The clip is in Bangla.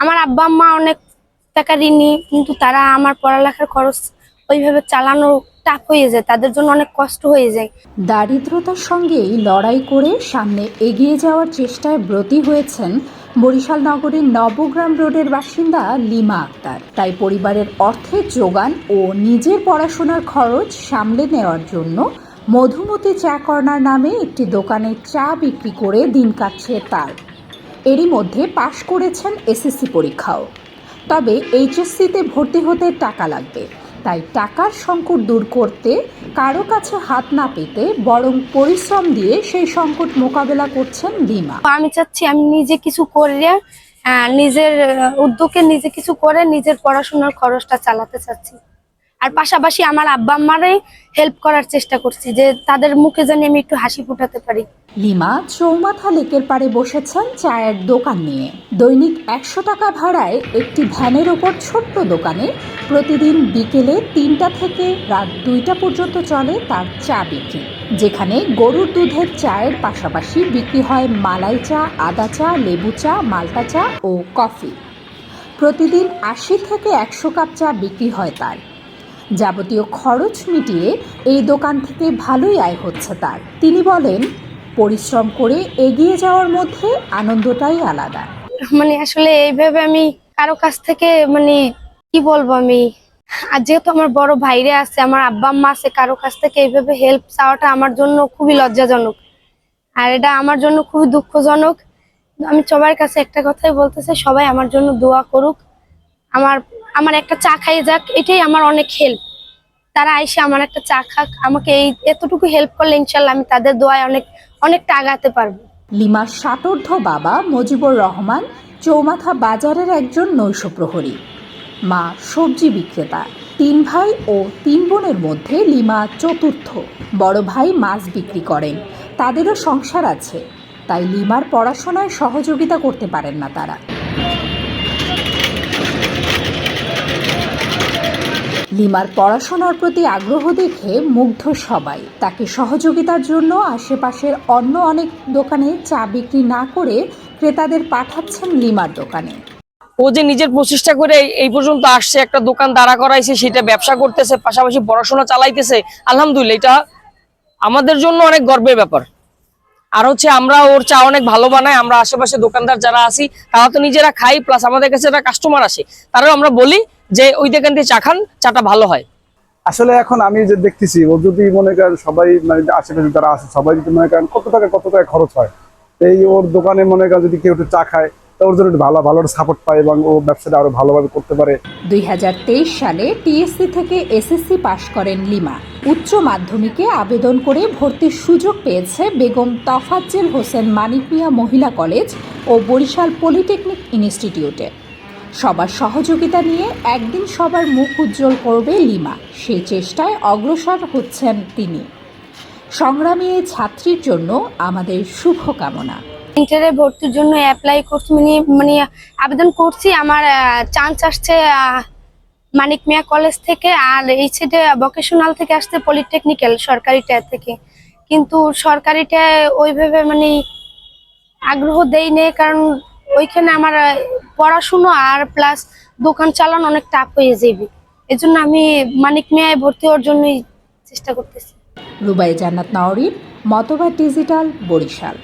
আমার আব্বা আম্মা অনেক টাকা ঋণী, কিন্তু তারা আমার পড়ালেখার খরচ ওইভাবে চালানো টাফ হয়ে যায়, তাদের জন্য অনেক কষ্ট হয়ে যায়। দারিদ্রতার সঙ্গেই লড়াই করে সামনে এগিয়ে যাওয়ার চেষ্টায় ব্রতী হয়েছেন বরিশাল নগরীর নবগ্রাম রোডের বাসিন্দা লিমা আক্তার। তাই পরিবারের অর্থের যোগান ও নিজের পড়াশোনার খরচ সামলে নেওয়ার জন্য মধুমতি চা কর্নার নামে একটি দোকানে চা বিক্রি করে দিন কাটছে তার। এরই মধ্যে পাশ করেছেন এসএসসি পরীক্ষাও। তবে এইচএসসিতে ভর্তি হতে টাকা লাগবে। তাই টাকার সংকট দূর করতে কারও কাছে হাত না পেতে বরং পরিশ্রম দিয়ে সেই সংকট মোকাবেলা করছেন লিমা আমি চাচ্ছি আমি নিজে কিছু করে আহ, নিজের উদ্যোগে নিজে কিছু করে নিজের পড়াশোনার খরচটা চালাতে চাচ্ছি। আর পাশাপাশি আমার আব্বা আম্মারাই হেল্প করার চেষ্টা করছি যে তাদের মুখে জানি আমি একটু হাসি ফুটাতে পারি। লিমা চৌমাথা লেকের পাড়ে বসেছেন চায়ের দোকান নিয়ে। দৈনিক একশো টাকা ভাড়ায় একটি ভ্যানের ওপর ছোট্ট দোকানে প্রতিদিন বিকেলে তিনটা থেকে রাত দুইটা পর্যন্ত চলে তার চা বিক্রি। যেখানে গরুর দুধের চায়ের পাশাপাশি বিক্রি হয় মালাই চা, আদা চা, লেবু চা, মালটা চা ও কফি। প্রতিদিন আশি থেকে একশো কাপ চা বিক্রি হয় তার। যাবতীয় খরচ মিটিয়ে এই দোকান থেকে ভালোই আয় হচ্ছে তার। তিনি বলেন, পরিশ্রম করে এগিয়ে যাওয়ার মধ্যে আনন্দটাই আলাদা। মানে আসলে এইভাবে আমি কারও কাছ থেকে মানে কি বলব আমি? আর যেহেতু আমার বড় ভাইরে আছে, আমার আব্বা আম্মা আছে, কারও কাছ থেকে এইভাবে হেল্প চাওয়াটা আমার জন্য খুবই লজ্জাজনক। আর এটা আমার জন্য খুবই দুঃখজনক। আমি সবার কাছে একটা কথাই বলতে চাই, সবাই আমার জন্য দোয়া করুক। আমার আমার একটা চা খাই যাক, এটাই আমার অনেক হেল্প তারা আইসে আমার একটা চা খাক, আমাকে এই এতটুকু হেল্প করলে ইনশাল্লাহ আমি তাদের দোয়ায় অনেক, অনেকটা আগাতে পারব। লিমার ষাটোর্ধ বাবা মুজিবুর রহমান চৌমাথা বাজারের একজন নৈশ প্রহরী। মা সবজি বিক্রেতা, তিন ভাই ও তিন বোনের মধ্যে লিমা চতুর্থ। বড় ভাই মাছ বিক্রি করেন, তাদেরও সংসার আছে। তাই লিমার পড়াশোনায় সহযোগিতা করতে পারেন না তারা। লিমার পড়াশোনার প্রতি আগ্রহ দেখে মুগ্ধ সবাই। তাকে সহযোগিতার জন্য আশেপাশের অন্য অনেক দোকানে চা বিক্রি না করে ক্রেতাদের পাঠাচ্ছেন লিমার দোকানে। ও যে নিজের প্রচেষ্টা করে এই- পর্যন্ত আসছে, একটা দোকান দাঁড়া করাইছে, সেটা ব্যবসা করতেছে, পাশাপাশি পড়াশোনা চালাইতেছে, আলহামদুলিল্লাহ, এটা আমাদের জন্য অনেক গর্বের ব্যাপার। আর হচ্ছে আমরা ওর চা অনেক ভালো বানাই, আমরা আশেপাশে দোকানদার যারা আসি তারা তো নিজেরা খাই প্লাস আমাদের কাছে একটা কাস্টমার আসে, তারাও আমরা বলি যে ওই দোকান থেকে চা খান, চাটা ভালো হয়। আসলে এখন আমি যে দেখতেছি, ও যদি মনে করেন সবাই মানে আশেপাশে যারা আসে সবাই যদি মনে করেন কত টাকা কত টাকা খরচ হয়, এই ওর দোকানে মনে করেন যদি কেউ একটু চা খায় তা ওর জন্য ভালো ভালো সাপোর্ট পায় এবং ও ব্যবসাটা আরও ভালোভাবে করতে পারে। দুই হাজার তেইশ সালে টিএসসি থেকে এসএসসি পাশ করেন লিমা। উচ্চ মাধ্যমিকে আবেদন করে ভর্তির সুযোগ পেয়েছে বেগম তফাজ্জেল হোসেন মানিক মিয়া মহিলা কলেজ ও বরিশাল পলিটেকনিক ইনস্টিটিউটে। সবার সহযোগিতা নিয়ে একদিন সবার মুখ উজ্জ্বল করবে লিমা। সেই চেষ্টায় অগ্রসর হচ্ছেন তিনি। সংগ্রামী এই ছাত্রীর জন্য আমাদের শুভকামনা। ইন্টারে ভর্তির জন্য অ্যাপ্লাই করছি মানে মানে আবেদন করছি। আমার চান্স আসছে মানিক মিয়া কলেজ থেকে আর এই সাইডে ভোকেশনাল থেকে আসছে পলিটেকনিক্যাল সরকারিটা থেকে। কিন্তু সরকারিটা ওইভাবে মানে আগ্রহ দেই নেই, কারণ ওইখানে আমার পড়াশুনো আর প্লাস দোকান চালানো অনেক টাফ হয়ে যাবে। এই জন্য আমি মানিক মিয়ায় ভর্তি হওয়ার জন্যই চেষ্টা করতেছি। রুবাই জান্নাত নাওরিন, মতবাদ ডিজিটাল বরিশাল।